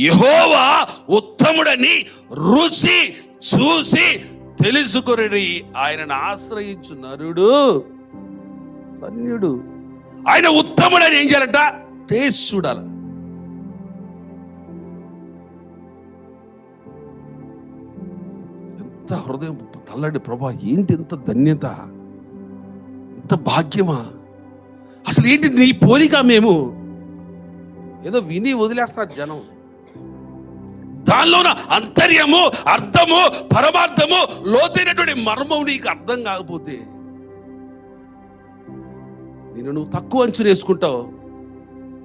యహోవా ఉత్తముడని రుచి చూసి తెలుసుకొరడి ఆయనను ఆశ్రయించు నరుడు ధన్యుడు. ఆయన ఉత్తముడని ఏం చేయాలంట? టేస్ట్ చూడాలి. ఎంత హృదయం తల్లడి ప్రభా ఏంటి ఎంత ధన్యత? ఎంత భాగ్యమా? అసలు ఏంటి నీ పోలిక మేము? ఏదో విని వదిలేస్తారు జనం. దానిలోన అంతర్యము అర్థము పరమార్థము లోతైనటువంటి మర్మం నీకు అర్థం కాకపోతే నేను నువ్వు తక్కువ అంచనా వేసుకుంటావు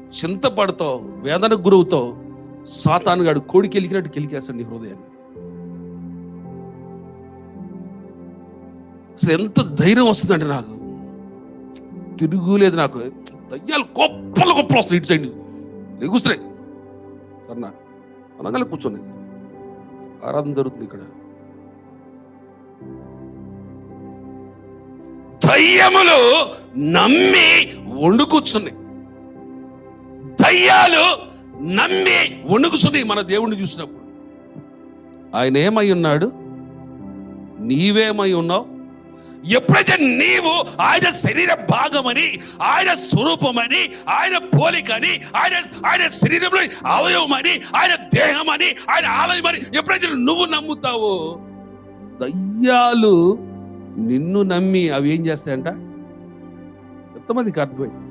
చింతపడతావు వేదనకు గురవుతావు సాతానుగాడు కోడికి ఎలికినట్టు కెలికేస్తాడు నీ హృదయాన్ని. అసలు ఎంత ధైర్యం వస్తుందండి నాకు. తిరుగులేదు నాకు. దయ్యాలు గొప్పలు గొప్పలు వస్తాయి ఇటు సైడ్. లెగుస్తున్నాయి. కన్నా అనగానే కూర్చొని. ఆరాధన జరుగుతుంది ఇక్కడ. దయ్యములు నమ్మి వణుకుచున్నాయి దయ్యాలు నమ్మి వణుకుచున్నాయి మన దేవుణ్ణి చూసినప్పుడు. ఆయన ఏమై ఉన్నాడు? నీవేమై ఉన్నావు? ఎప్పుడైతే నీవు ఆయన శరీర భాగమని ఆయన స్వరూపమని ఆయన పోలికని ఆయన ఆయన శరీరంలో అవయవమని ఆయన దేహమని ఆయన ఆలయమని ఎప్పుడైతే నువ్వు నమ్ముతావో దయ్యాలు నిన్ను నమ్మి అవి ఏం చేస్తాయంట? ఎంతమందికి అర్థమైంది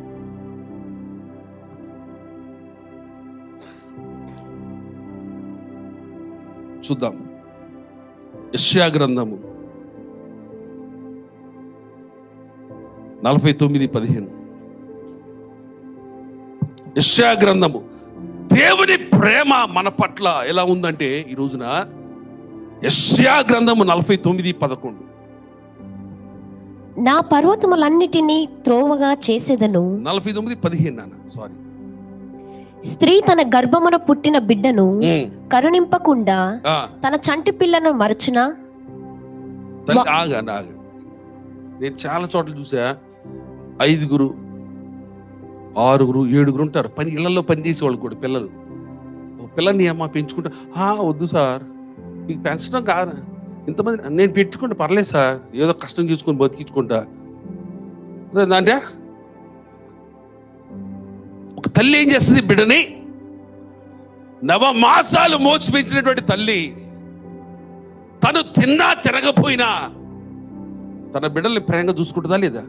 చూద్దాం. యష్యా గ్రంథము నలభై తొమ్మిది పదిహేను. యష్యా గ్రంథము దేవుని ప్రేమ మన పట్ల ఎలా ఉందంటే ఈ రోజున యష్యా గ్రంథము నలభై తొమ్మిది పదకొండు. నా పర్వతములన్నిటినీ త్రోవగా చేసేదను. నలభై తొమ్మిది పదిహేను నాన్న సారీ స్త్రీ తన గర్భమున పుట్టిన బిడ్డను కరుణింపకుండా తన చంటి పిల్లను మరచునా? నేను చాలా చోట్ల చూసా ఐదుగురు ఆరుగురు ఏడుగురు ఉంటారు. పని ఇళ్ళలో పని చేసేవాళ్ళు కూడా పిల్లలు. ఓ పిల్లల్ని అమ్మ పెంచుకుంటా వద్దు సార్. మీకు పెంచడం కాదు. ఇంతమంది నేను పెట్టుకుంటే పర్లేదు సార్. ఏదో కష్టం చేసుకొని బతికించుకుంటా. అంటే ఒక తల్లి ఏం చేస్తుంది బిడ్డని? నవ మాసాలు మోసి పెంచినటువంటి తల్లి తను తిన్నా తిరగపోయినా తన బిడ్డల్ని ప్రేమగా చూసుకుంటుందా లేదా?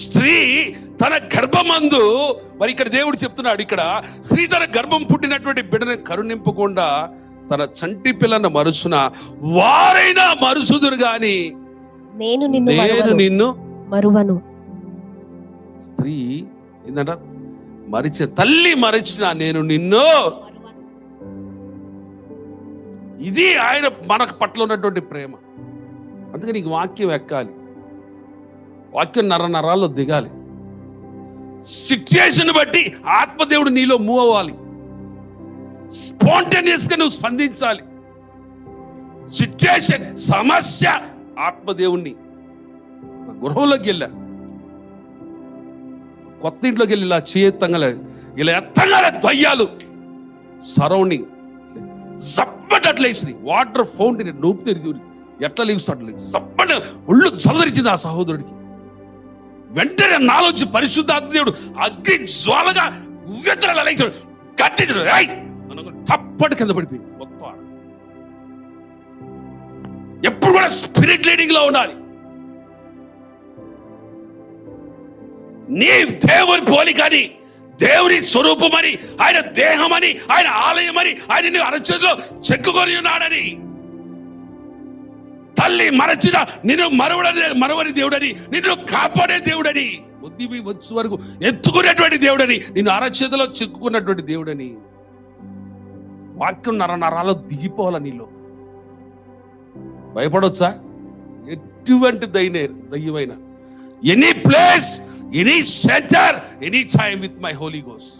స్త్రీ తన గర్భమందు మరి ఇక్కడ దేవుడు చెప్తున్నాడు ఇక్కడ స్త్రీ తన గర్భం పుట్టినటువంటి బిడ్డని కరుణింపకుండా తన చంటి పిల్లను మరుచున వారైనా మరుసుదురు గాని నేను నిన్ను నేను మరువను, నిన్ను మరువను. స్త్రీ ఏంటంట మరిచిన తల్లి మరిచిన నేను నిన్ను ఇది ఆయన మనకు పట్ల ఉన్నటువంటి ప్రేమ. అందుకే నీకు వాక్యం ఎక్కాలి. వాక్యం నర నరాల్లో దిగాలి. సిచ్యుయేషన్ బట్టి ఆత్మదేవుడు నీలో మూవ్ అవ్వాలి. స్పాంటేనియస్గా నువ్వు స్పందించాలి. సిచ్యుయేషన్ సమస్య ఆత్మదేవుణ్ణి. గృహంలోకి వెళ్ళా. కొత్త ఇంట్లోకి వెళ్ళి ఇలా చేయెత్తంగానే ఇలా ఎత్తంగా దయ్యాలు సరౌండింగ్ సప్పటి అట్లా వాటర్ ఫౌంటైన్ నూపు తెరిచి ఎట్లా లేస్తాడు లేదు సప్పటి ఒళ్ళు చదరించింది ఆ సహోదరుడికి. వెంటనే నాలోంచి పరిశుద్ధాత్మదేవుడు అగ్ని జ్వాలగా ఉవ్వెత్తలు లేచాడు కట్టించాడు. ఏయ్! తప్పటి కింద పడిపోయింది. మొత్తం ఎప్పుడు కూడా స్పిరిట్ లీడింగ్లో ఉండాలి. నీ దేవుని పోలికని దేవుని స్వరూపమని ఆయన దేహమని ఆయన ఆలయమని ఆయన నీ అరచేతిలో చెక్కుకొని ఉన్నాడని తల్లి మరచిన నిన్ను మరవడని మరవని దేవుడని నిన్ను కాపాడే దేవుడని. ఉద్దిమి వచ్చు వరకు ఎత్తుకునేటువంటి దేవుడని నిన్ను అరచేతిలో చెక్కుకున్నటువంటి దేవుడని. వాక్యం నర నరాలో దిగిపోవాల నీలో? భయపడొచ్చా? ఎటువంటి దైనే దయ్యమైన? Any place any centre any time with my holy goes.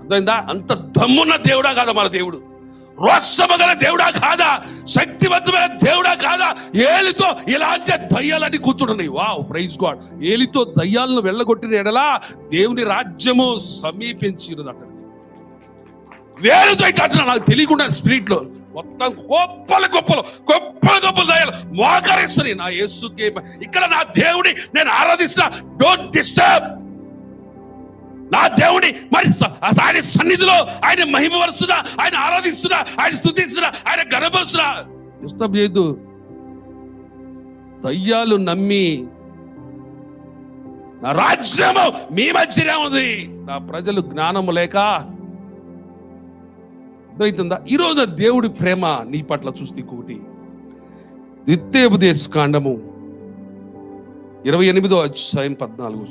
అర్థమైందా? అంత దమ్మున్న దేవుడా కాదా మన దేవుడు. రోషము గల దేవుడా కాదా? శక్తివంతమైన దేవుడా కాదా? ఏలితో ఇలాంటి దయ్యాలని కూర్చుంటున్నాయి. వావ్ ప్రైజ్ గాడ్ ఏలితో దయ్యాలను వెళ్ళగొట్టిన ఎడలా దేవుని రాజ్యము సమీపించినది అక్కడికి వేలుతో ఇట్లా అంటున్నా నాకు తెలియకుండా స్పిరిట్లో మొత్తం గొప్పలు గొప్పలు గొప్పలు గొప్పలు దయాలు మోకరిస్తుంది నా యేసుకి ఇక్కడ నా దేవుడి నేను ఆరాధిస్తున్నా. డోంట్ డిస్టర్బ్ నా దేవుడి మరి ఆయన సన్నిధిలో ఆయన మహిమపరుస్తున్నా ఆయన ఆరాధిస్తున్నా ఆయన స్థుతిస్తున్నా ఆయన గణపరుస్తున్నా ఇష్టం లేదు దయ్యాలు నమ్మి నా రాజ్యము మీ మధ్యనే ఉంది. నా ప్రజలు జ్ఞానము లేక అర్థమవుతుందా? ఈరోజు దేవుడి ప్రేమ నీ పట్ల చూస్తే ఇంకొకటి. ద్వితీయోపదేశ కాండము ఇరవై ఎనిమిదో అధ్యాయం పద్నాలుగు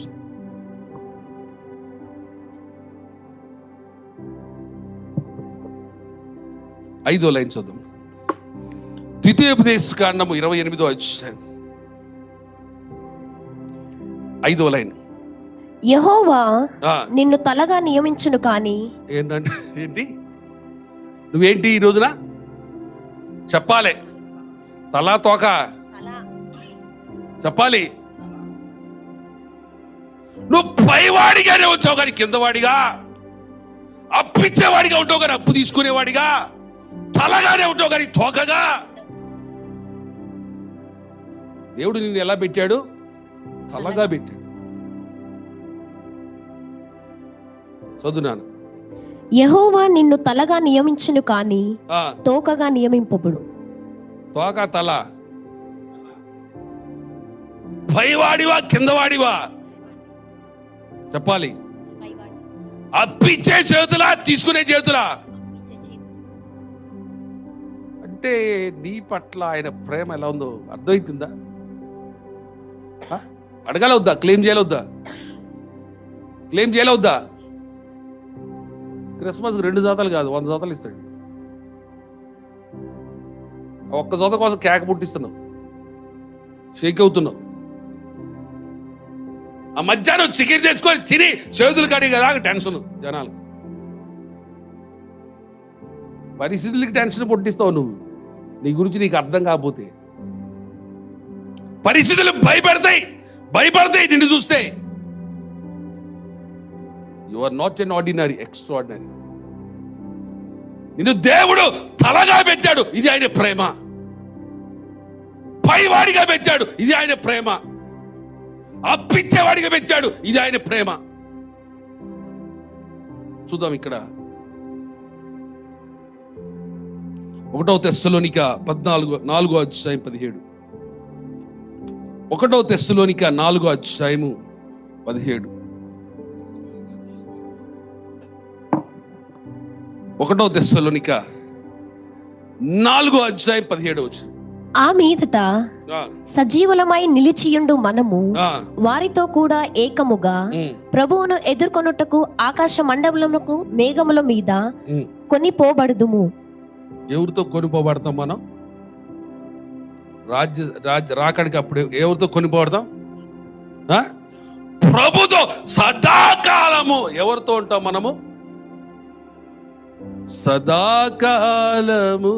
ఐదో లైన్ చదువు ద్వితీయోపదేశ కాండము ఇరవై ఎనిమిదో అధ్యాయం. ఐదో లైన్. యహోవా నిన్ను తలగా నియమించును కాని. ఏంటంటే ఏంటి? నువ్వేంటి ఈ రోజున? చెప్పాలి. తలా తోక. చెప్పాలి. నువ్వు పైవాడిగానే వచ్చావు కానీ కిందవాడిగా. అప్పిచ్చేవాడిగా ఉంటావు కానీ అప్పు తీసుకునేవాడిగా. తలగానే ఉంటావు కానీ తోకగా? దేవుడు నిన్ను ఎలా పెట్టాడు? తలగా పెట్టాడు. చదువునాను యహోవా నిన్ను తలగా నియమించును కాని తోకగా నియమింపబడు. తోక తల. పైవాడివా కిందవాడివా? చెప్పాలి. అప్పిచ్చే చేతులా తీసుకునే చేతులా? అంటే నీ పట్ల ఆయన ప్రేమ ఎలా ఉందో అర్థమవుతుందా అడగలవద్దా క్లెయిమ్ చేయలవద్దా క్లెయిమ్ చేయలవద్దా క్రిస్మస్ రెండు జాతలు కాదు వంద జాతలు ఇస్తాడు. ఒక్క జోత కోసం కేక పుట్టిస్తున్నావు. షేక్ అవుతున్నావు. ఆ మధ్యాహ్నం చికెన్ తెచ్చుకొని తిని చేతులు కడిగి కదా టెన్షన్ జనాలు పరిస్థితులకి టెన్షన్ పుట్టిస్తావు నువ్వు. నీ గురించి నీకు అర్థం కాకపోతే పరిస్థితులు భయపడతాయి భయపడతాయి నిన్ను చూస్తే. You are not an ordinary extraordinary నిన్ను దేవుడు తలగా పెట్టాడు ఇది ఆయన ప్రేమ. పైవాడిగా పెట్టాడు ఇది ఆయన ప్రేమ. అప్పించేవాడిగా పెట్టాడు ఇది ఆయన ప్రేమ. చూద్దాం ఇక్కడ ఒకటో తెస్సలోనిక పద్నాలుగు నాలుగో అధ్యాయం పదిహేడు. ఒకటో తెస్సలోనిక నాలుగో అధ్యాయము పదిహేడు. ఒకటో తెస్సలోనిక నాలుగో అధ్యాయం పదిహేడు వచ్చి ఆ మీదట సజీవులమై నిలిచియుండు మనము వారితో కూడా ఏకముగా ప్రభువును ఎదుర్కొనుటకు ఆకాశ మండలములకు మేఘముల మీద కొనిపోబడుదుము ఎవరితో కొనిపోబడతాం మనం? రాజ్య రాజ్య రాకడికి అప్పుడు ఎవరితో కొనిపోబడతాం? ప్రభుతో సదాకాలము ఎవరితో ఉంటాం మనము? సదాకాలము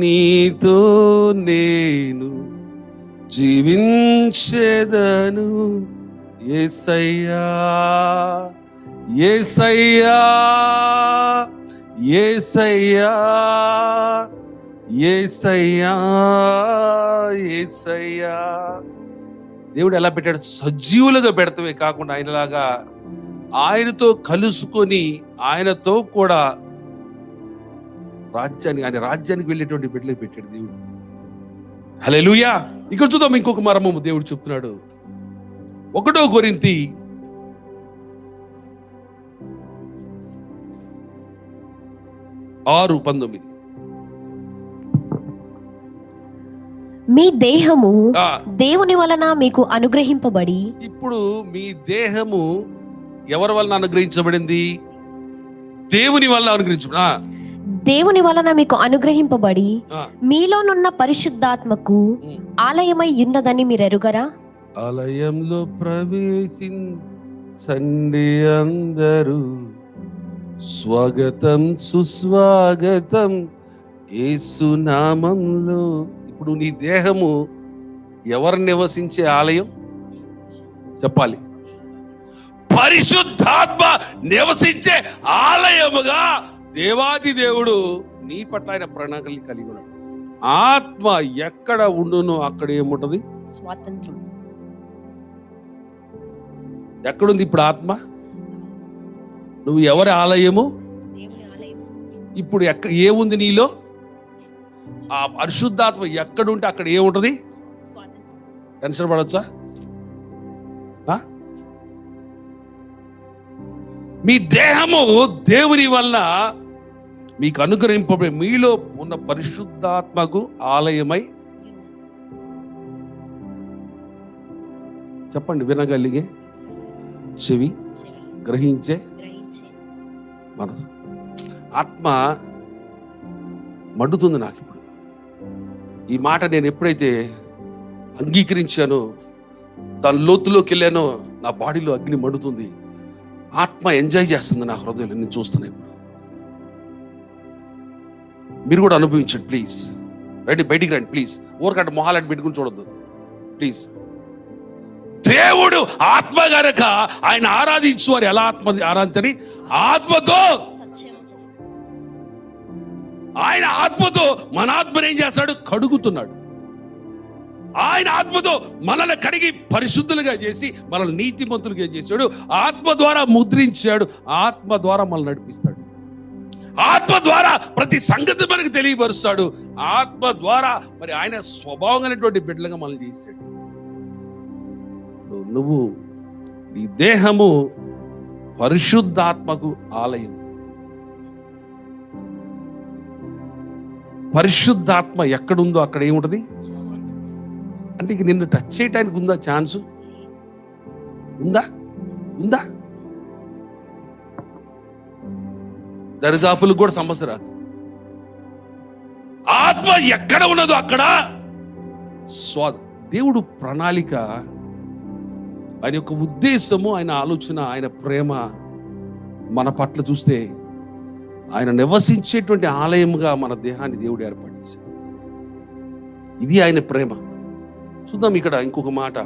నీతో నేను జీవించేదను ఏసయ్యా ఏసయ్యా. ఏసయ్యా ఏసయ్యా ఏసయ్యా. దేవుడు ఎలా పెట్టాడు? సజీవులుగా పెడతమే కాకుండా ఆయనలాగా ఆయనతో కలుసుకొని ఆయనతో కూడా రాజ్యానికి ఆయన రాజ్యానికి వెళ్ళేటువంటి బిడ్డలకు పెట్టాడు దేవుడు. హలే ఇక్కడ చూద్దాం ఇంకొక మర్మము దేవుడు చెప్తున్నాడు. ఒకటో కొరింతి ఆరు పంతొమ్మిది. మీ దేహము దేవుని వలన మీకు అనుగ్రహింపబడి ఇప్పుడు మీ దేహము ఎవరి వలన అనుగ్రహించబడింది? దేవుని వల్ల అనుగ్రహించబడి దేవుని వలన మీకు అనుగ్రహింపబడి మీలోనున్న పరిశుద్ధాత్మకు. ఆలయమై ఉన్నదని మీరు ఎరుగరా ఆలయంలో ప్రవేశించండి అందరూ. స్వాగతం సుస్వాగతం ఏసునామంలో ఇప్పుడు నీ దేహము ఎవరు నివసించే ఆలయం? చెప్పాలి. పరిశుద్ధ పరిశుద్ధాత్మ నివసించే ఆలయముగా దేవాది దేవుడు నీ పట్ల ఆయన ప్రణాళిక కలిగి ఉన్నాడు. ఆత్మ ఎక్కడ ఉండునో అక్కడ ఏముంటది? స్వాతంత్రం. ఎక్కడుంది ఇప్పుడు ఆత్మ? నువ్వు ఎవరి ఆలయము? ఇప్పుడు ఎక్క ఏముంది నీలో? ఆ పరిశుద్ధాత్మ ఎక్కడుంటే అక్కడ ఏముంటది టెన్షన్ పడవచ్చా? మీ దేహము దేవుని వల్ల మీకు అనుగ్రహింపబడి మీలో ఉన్న పరిశుద్ధాత్మకు ఆలయమై చెప్పండి వినగలిగే చెవి. గ్రహించే మనసు. ఆత్మ మండుతుంది నాకు ఇప్పుడు ఈ మాట నేను ఎప్పుడైతే అంగీకరించానో దాని లోతులోకి వెళ్ళానో నా బాడీలో అగ్ని మండుతుంది. ఆత్మ ఎంజాయ్ చేస్తుంది నా హృదయంలో నేను చూస్తున్నా ఇప్పుడు. మీరు కూడా అనుభవించండి ప్లీజ్. రెడీ బయటికి రండి ప్లీజ్. ఊరకంటే మొహాలంటే పెట్టుకుని చూడొద్దు. ప్లీజ్. దేవుడు ఆత్మ గనక ఆయన ఆరాధించు వారు ఎలా ఆత్మ ఆరాధించని? ఆత్మతో. ఆయన ఆత్మతో మన ఆత్మను ఏం చేస్తాడు? కడుగుతున్నాడు. ఆయన ఆత్మతో మనల్ని కడిగి పరిశుద్ధులుగా చేసి మనల్ని నీతిమంతులుగా చేశాడు. ఆత్మ ద్వారా ముద్రించాడు. ఆత్మ ద్వారా మనల్ని నడిపిస్తాడు. ఆత్మ ద్వారా ప్రతి సంగతి మనకు తెలియపరుస్తాడు. ఆత్మ ద్వారా మరి ఆయన స్వభావం అనేటువంటి బిడ్డలుగా మనల్ని చేశాడు. నువ్వు నీ దేహము పరిశుద్ధాత్మకు ఆలయం. పరిశుద్ధాత్మ ఎక్కడుందో అక్కడ ఏముంటది? అంటే ఇక నిన్ను టచ్ చేయటానికి ఉందా ఛాన్స్ ఉందా? ఉందా? దరిదాపులకు కూడా సమస్య రాదు. ఆత్మ ఎక్కడ ఉన్నదో అక్కడ స్వాద. దేవుడు ప్రణాళిక ఆయన యొక్క ఉద్దేశము ఆయన ఆలోచన ఆయన ప్రేమ మన పట్ల చూస్తే ఆయన నివసించేటువంటి ఆలయముగా మన దేహాన్ని దేవుడు ఏర్పాటు చేశాడు. ఇది ఆయన ప్రేమ. చూద్దాం ఇక్కడ ఇంకొక మాట.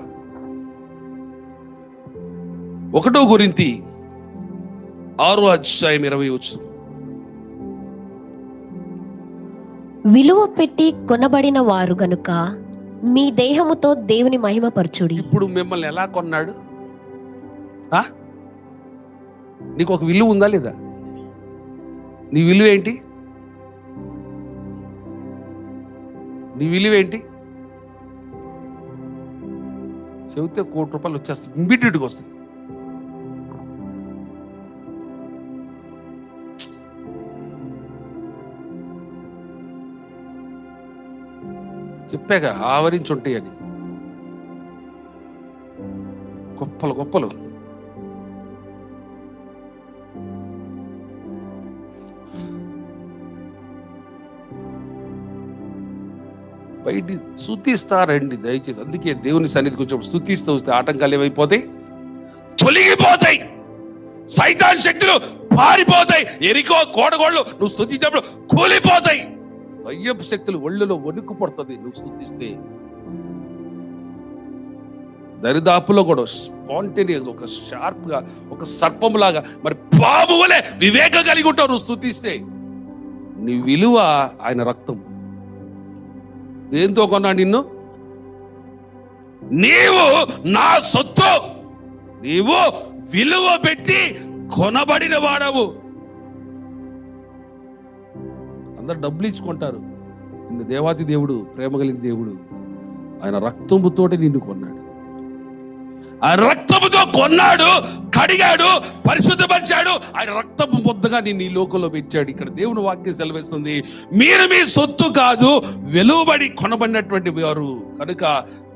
ఒకటో గురింతి ఆరో అధ్యాయం ఇరవై వచ్చు విలువ పెట్టి కొనబడిన వారు గనుక మీ దేహముతో దేవుని మహిమపరచుడి ఇప్పుడు మిమ్మల్ని ఎలా కొన్నాడు? నీకు ఒక విలువ ఉందా లేదా? నీ విలువ ఏంటి? నీ విలువ ఏంటి? చెబితే కోటి రూపాయలు వచ్చేస్తాయి. ఇమ్మీడియట్గా వస్తాయి. చెప్పాక ఆవరించి ఉంటాయి అని. గొప్పలు గొప్పలు. బయటి స్థుతిస్తారండి దయచేసి. అందుకే దేవుని సన్నిధికి వచ్చినప్పుడు స్థుతిస్తూ వస్తే ఆటంకాలు ఏమైపోతాయి? తొలగిపోతాయి. సైతాన్ శక్తులు పారిపోతాయి. ఎరికో కోడగోళ్ళు నువ్వు స్థుతించినప్పుడు కూలిపోతాయి. దయ్యపు శక్తులు ఒళ్ళులో వణుకు పడుతుంది. నువ్వు స్థుతిస్తే దరిదాపులో కూడా స్పాంటేనియస్ ఒక షార్ప్గా ఒక సర్పంలాగా మరి పాము వలె వివేకం కలిగి ఉంటావు నువ్వు స్థుతిస్తే నీ విలువ ఆయన రక్తం. దేంతో కొన్నా నిన్ను? నీవు నా సొత్తు. నీవు విలువ పెట్టి కొనబడిన వాడవు. అందరు డబ్బులు ఇచ్చుకుంటారు. నిన్ను దేవాది దేవుడు ప్రేమ కలిగిన దేవుడు ఆయన రక్తముతోటి నిన్ను కొన్నాడు. ఆ రక్తముతో కొన్నాడు కడిగాడు పరిశుద్ధపరిచాడు. ఆయన రక్తపు ముద్దగా నిన్ను ఈ లోకంలో పెట్టాడు. ఇక్కడ దేవుని వాక్యం సెలవిస్తుంది మీరు మీ సొత్తు కాదు వెలువబడి కొనబడినటువంటి వారు. కనుక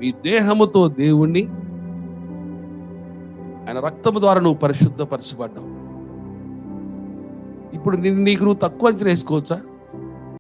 మీ దేహముతో దేవుణ్ణి ఆయన రక్తము ద్వారా నువ్వు పరిశుద్ధపరచబడ్డావు. ఇప్పుడు నిన్ను నీకు నువ్వు తక్కువ అంచనా వేసుకోవచ్చా?